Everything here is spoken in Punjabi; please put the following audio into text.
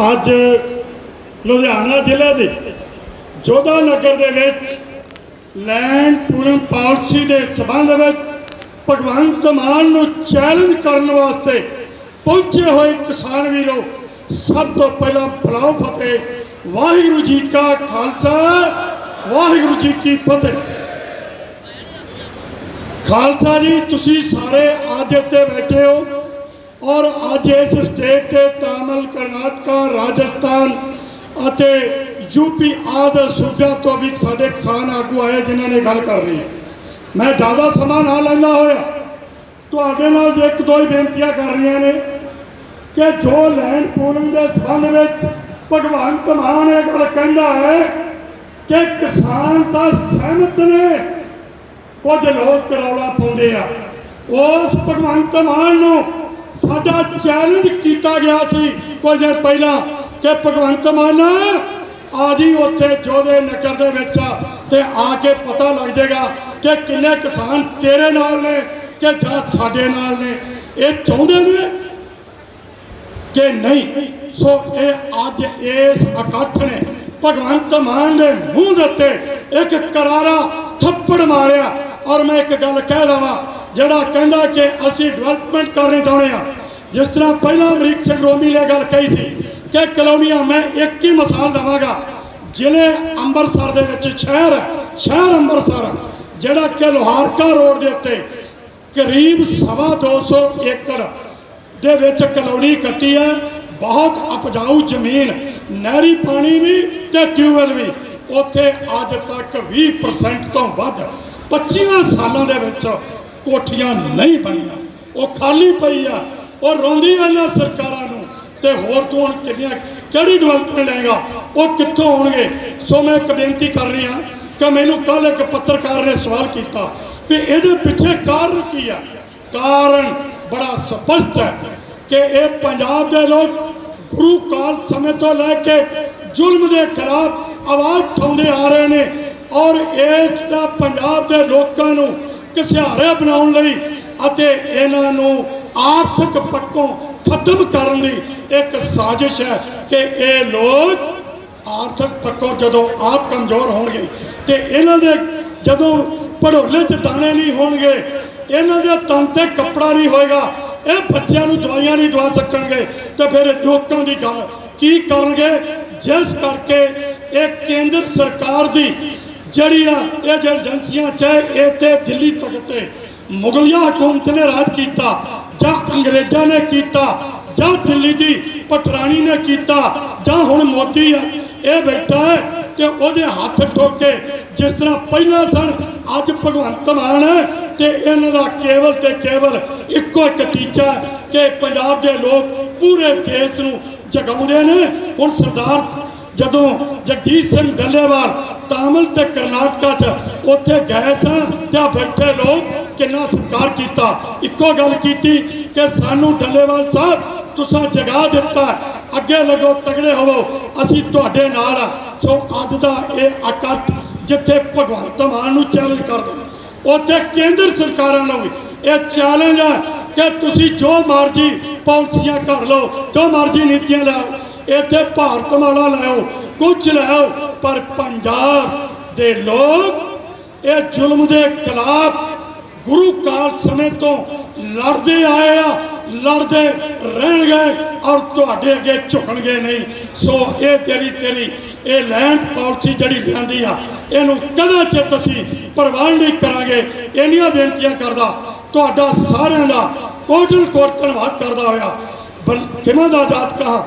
ਅੱਜ ਲੁਧਿਆਣਾ ਜ਼ਿਲ੍ਹੇ ਦੇ ਜੋਧਾ ਨਗਰ ਦੇ ਵਿੱਚ ਲੈਂਡ ਪੂਰਨ ਪਾਲਿਸੀ ਦੇ ਸਬੰਧ ਵਿੱਚ ਭਗਵੰਤ ਮਾਨ ਨੂੰ ਚੈਲੰਜ ਕਰਨ ਵਾਸਤੇ ਪਹੁੰਚੇ ਹੋਏ ਕਿਸਾਨ ਵੀਰੋ, ਸਭ ਤੋਂ ਪਹਿਲਾਂ ਬੁਲਾਓ ਫਤਿਹ, ਵਾਹਿਗੁਰੂ ਜੀ ਕਾ ਖਾਲਸਾ, ਵਾਹਿਗੁਰੂ ਜੀ ਕੀ ਫਤਿਹ। ਖਾਲਸਾ ਜੀ, ਤੁਸੀਂ ਸਾਰੇ ਅੱਜ ਇੱਥੇ ਬੈਠੇ ਹੋ। ਔਰ ਅੱਜ ਇਸ ਸਟੇਟ ਤੇ ਤਾਮਿਲ ਕਰਨਾਟਕਾ, ਰਾਜਸਥਾਨ ਅਤੇ ਯੂਪੀ ਆਦਿ ਸੂਬਿਆਂ ਤੋਂ ਵੀ ਸਾਡੇ ਕਿਸਾਨ ਆਗੂ ਆਏ ਜਿਨ੍ਹਾਂ ਨੇ ਗੱਲ ਕਰਨੀ ਹੈ। ਮੈਂ ਜ਼ਿਆਦਾ ਸਮਾਂ ਨਾ ਲੈਂਦਾ ਹੋਇਆ, ਤੁਹਾਡੇ ਨਾਲ ਇੱਕ ਦੋ ਹੀ ਬੇਨਤੀਆਂ ਕਰ ਰਹੀਆਂ ਨੇ ਕਿ ਜੋ ਲੈਂਡ ਪੂਲਿੰਗ ਦੇ ਸੰਬੰਧ ਵਿੱਚ ਭਗਵੰਤ ਮਾਨ ਇਹ ਗੱਲ ਕਹਿੰਦਾ ਹੈ ਕਿ ਕਿਸਾਨ ਤਾਂ ਸਹਿਮਤ ਨੇ, ਕੁਝ ਲੋਕ ਰੌਲਾ ਪਾਉਂਦੇ ਆ। ਉਸ ਭਗਵੰਤ ਮਾਨ ਨੂੰ ਸਾਡਾ ਚੈਲੰਜ ਕੀਤਾ ਗਿਆ ਸੀ। ਕੁਝ ਦਿਨ ਪਹਿਲਾਂ ਕਿ ਭਗਵੰਤ ਮਾਨ ਆ ਜੀ ਉੱਥੇ ਜੋਧੇ ਨਗਰ ਦੇ ਵਿੱਚ ਤੇ ਆ ਕੇ ਪਤਾ ਲੱਗ ਜਾਏਗਾ ਕਿ ਕਿੰਨੇ ਕਿਸਾਨ ਤੇਰੇ ਨਾਲ ਨੇ ਕਿ ਜਾਂ ਸਾਡੇ ਨਾਲ ਨੇ। ਇਹ ਚਾਹੁੰਦੇ ਨੇ ਕਿ ਨਹੀਂ? ਸੋ ਇਹ ਅੱਜ ਇਸ ਇਕੱਠ ਨੇ ਭਗਵੰਤ ਮਾਨ ਦੇ ਮੂੰਹ ਦੇ ਉੱਤੇ ਇੱਕ ਕਰਾਰਾ ਥੱਪੜ ਮਾਰਿਆ। ਔਰ ਮੈਂ ਇੱਕ ਗੱਲ ਕਹਿ ਦਵਾਂ ਜਿਹੜਾ ਕਹਿੰਦਾ ਕਿ ਅਸੀਂ ਡਿਵੈਲਪਮੈਂਟ ਕਰਨੀ ਚਾਹੁੰਦੇ ਆ ਜਿਸ ਤਰ੍ਹਾਂ ਪਹਿਲਾਂ ਅਮਰੀਕ ਸਿੰਘ ਰੋਮੀ ਨੇ ਗੱਲ ਕਹੀ ਸੀ ਕਿ ਕਲੋਨੀਆਂ ਮੈਂ ਇੱਕ ਹੀ ਮਿਸਾਲ ਦਵਾਂਗਾ, ਜ਼ਿਲ੍ਹੇ ਅੰਮ੍ਰਿਤਸਰ ਦੇ ਵਿੱਚ ਸ਼ਹਿਰ ਹੈ, ਸ਼ਹਿਰ ਅੰਮ੍ਰਿਤਸਰ ਜਿਹੜਾ ਕਿ ਲੋਹਾਰਕਾ ਰੋਡ ਦੇ ਉੱਤੇ ਕਰੀਬ ਸਵਾ 200 ਏਕੜ ਦੇ ਵਿੱਚ ਕਲੋਨੀ ਕੱਟੀ ਹੈ, ਬਹੁਤ ਉਪਜਾਊ ਜ਼ਮੀਨ, ਨਹਿਰੀ ਪਾਣੀ ਵੀ ਤੇ ਟਿਊਬਵੈਲ ਵੀ, ਉੱਥੇ ਅੱਜ ਤੱਕ 20% ਤੋਂ ਵੱਧ 25 ਸਾਲਾਂ ਦੇ ਵਿੱਚ ਕੋਠੀਆਂ ਨਹੀਂ ਬਣੀਆਂ। ਉਹ ਖਾਲੀ ਪਈ ਆ। ਉਹ ਰੋਂਦੀ ਆ ਇਹਨਾਂ ਸਰਕਾਰਾਂ ਨੂੰ। ਤੇ ਹੋਰ ਤੋਂ ਹੁਣ ਕਿੰਨੀਆਂ ਕਿਹੜੀ ਡਿਵੈਲਪਮੈਂਟ ਹੈਗਾ? ਉਹ ਕਿੱਥੋਂ ਹੋਣਗੇ ਸੋ ਮੈਂ ਇੱਕ ਬੇਨਤੀ ਕਰ ਰਹੀ ਹਾਂ ਕਿ ਮੈਨੂੰ ਕੱਲ ਇੱਕ ਪੱਤਰਕਾਰ ਨੇ ਸਵਾਲ ਕੀਤਾ ਕਿ ਇਹਦੇ ਪਿੱਛੇ ਕਾਰਨ ਕੀ ਆ? ਕਾਰਨ ਬੜਾ ਸਪਸ਼ਟ ਹੈ ਕਿ ਇਹ ਪੰਜਾਬ ਦੇ ਲੋਕ ਗੁਰੂ ਕਾਲ ਸਮੇਂ ਤੋਂ ਲੈ ਕੇ ਜ਼ੁਲਮ ਦੇ ਖਿਲਾਫ ਆਵਾਜ਼ ਉਠਾਉਂਦੇ ਆ ਰਹੇ ਨੇ ਔਰ ਇਸ ਦਾ ਪੰਜਾਬ ਦੇ ਲੋਕਾਂ ਨੂੰ ਘਸਿਆਰਿਆ ਬਣਾਉਣ ਲਈ ਅਤੇ ਇਹਨਾਂ ਨੂੰ ਆਰਥਿਕ ਪੱਖੋਂ ਖਤਮ ਕਰਨ ਲਈ ਇੱਕ ਸਾਜ਼ਿਸ਼ ਹੈ ਕਿ ਇਹ ਲੋਕ ਆਰਥਿਕ ਪੱਖੋਂ ਜਦੋਂ ਆਪ ਕਮਜ਼ੋਰ ਹੋਣਗੇ ਤੇ ਇਹਨਾਂ ਦੇ ਜਦੋਂ ਪੜੋਲੇ 'ਚ ਦਾਣੇ ਨਹੀਂ ਹੋਣਗੇ, ਇਹਨਾਂ ਦੇ ਤਨ ਤੇ ਕੱਪੜਾ ਨਹੀਂ ਹੋਏਗਾ, ਇਹ ਬੱਚਿਆਂ ਨੂੰ ਦਵਾਈਆਂ ਨਹੀਂ ਦਵਾ ਸਕਣਗੇ। ਤੇ ਫਿਰ ਲੋਕਾਂ ਦੀ ਗੱਲ ਕੀ ਕਰਨਗੇ? ਜਿਸ ਕਰਕੇ ਇਹ ਕੇਂਦਰ ਸਰਕਾਰ ਦੀ ਜਿਹੜੀ ਆ, ਇਹ ਜਿਹੜੀ ਏਜੰਸੀਆਂ ਚਾਹੇ ਇਹ ਦਿੱਲੀ ਤੱਕ ਤੇ ਮੁਗਲਿਆ ਹਕੂਮਤ ਨੇ ਰਾਜ ਕੀਤਾ, ਜਾਂ ਅੰਗਰੇਜ਼ਾਂ ਨੇ ਕੀਤਾ, ਜਾਂ ਦਿੱਲੀ ਦੀ ਪਟਰਾਣੀ ਨੇ ਕੀਤਾ, ਜਾਂ ਹੁਣ ਮੋਦੀ ਆ, ਇਹ ਬੈਠਾ ਹੈ ਤੇ ਉਹਦੇ ਹੱਥ ਠੋਕੇ, ਜਿਸ ਤਰ੍ਹਾਂ ਪਹਿਲਾਂ ਸਨ, ਅੱਜ ਭਗਵੰਤ ਮਾਨ ਹੈ ਤੇ ਇਹਨਾਂ ਦਾ ਕੇਵਲ ਤੇ ਕੇਵਲ ਇੱਕੋ ਇੱਕ ਟੀਚਾ ਕਿ ਪੰਜਾਬ ਦੇ ਲੋਕ ਪੂਰੇ ਦੇਸ਼ ਨੂੰ ਜਗਾਉਂਦੇ ਨੇ। ਹੁਣ ਸਰਦਾਰ ਜਦੋਂ ਜਗਜੀਤ ਸਿੰਘ ਡੱਲੇਵਾਲ ਤਾਮਿਲ ਤੇ ਕਰਨਾਟਕਾ ਚ ਉੱਥੇ ਗਏ ਸਾਂ ਤੇ ਬੈਠੇ ਲੋਕ ਕਿੰਨਾ ਸਤਿਕਾਰ ਕੀਤਾ। ਇੱਕੋ ਗੱਲ ਕੀਤੀ ਕਿ ਸਾਨੂੰ ਡੱਲੇਵਾਲ ਸਾਹਿਬ, ਤੁਸੀਂ ਜਗਾ ਦਿੱਤਾ, ਅੱਗੇ ਲੱਗੋ, ਤਗੜੇ ਹੋਵੋ, ਅਸੀਂ ਤੁਹਾਡੇ ਨਾਲ ਆ। ਸੋ ਅੱਜ ਦਾ ਇਹ ਇਕੱਠ ਜਿੱਥੇ ਭਗਵੰਤ ਮਾਨ ਨੂੰ ਚੈਲੰਜ ਕਰਦੇ ਉੱਥੇ ਕੇਂਦਰ ਸਰਕਾਰਾਂ ਨੂੰ ਵੀ ਇਹ ਚੈਲੰਜ ਹੈ ਕਿ ਤੁਸੀਂ ਜੋ ਮਰਜ਼ੀ ਪਾਲਿਸੀਆਂ ਕਰ ਲਓ, ਜੋ ਮਰਜ਼ੀ ਨੀਤੀਆਂ ਲਾਓ ਇੱਥੇ ਭਾਰਤ ਮਾਲਾ ਲਾਓ ਕੁਝ ਲਾਓ ਪਰ ਪੰਜਾਬ ਦੇ ਲੋਕ ਇਹ ਜ਼ੁਲਮ ਦੇ ਖਿਲਾਫ ਗੁਰੂ ਕਾਲ ਸਮੇਂ ਤੋਂ ਲੜਦੇ ਆਏ ਆ, ਲੜਦੇ ਰਹਿਣਗੇ ਔਰ ਤੁਹਾਡੇ ਅੱਗੇ ਝੁਕਣਗੇ ਨਹੀਂ। ਸੋ ਇਹ ਤੇਰੀ ਤੇਰੀ, ਇਹ ਲੈਂਡ ਪਾਲਿਸੀ ਜਿਹੜੀ ਲਿਆਂਦੀ ਆ, ਇਹਨੂੰ ਕਦੇ ਚਿੱਤ ਅਸੀਂ ਪ੍ਰਵਾਨ ਨਹੀਂ ਕਰਾਂਗੇ। ਇੰਨੀਆਂ ਬੇਨਤੀਆਂ ਕਰਦਾ, ਤੁਹਾਡਾ ਸਾਰਿਆਂ ਦਾ ਕੋਟਨ ਕੋਟ ਧੰਨਵਾਦ ਕਰਦਾ ਹੋਇਆ। ਕਿਵੇਂ ਦਾ ਜਾਤ ਕਹਾ?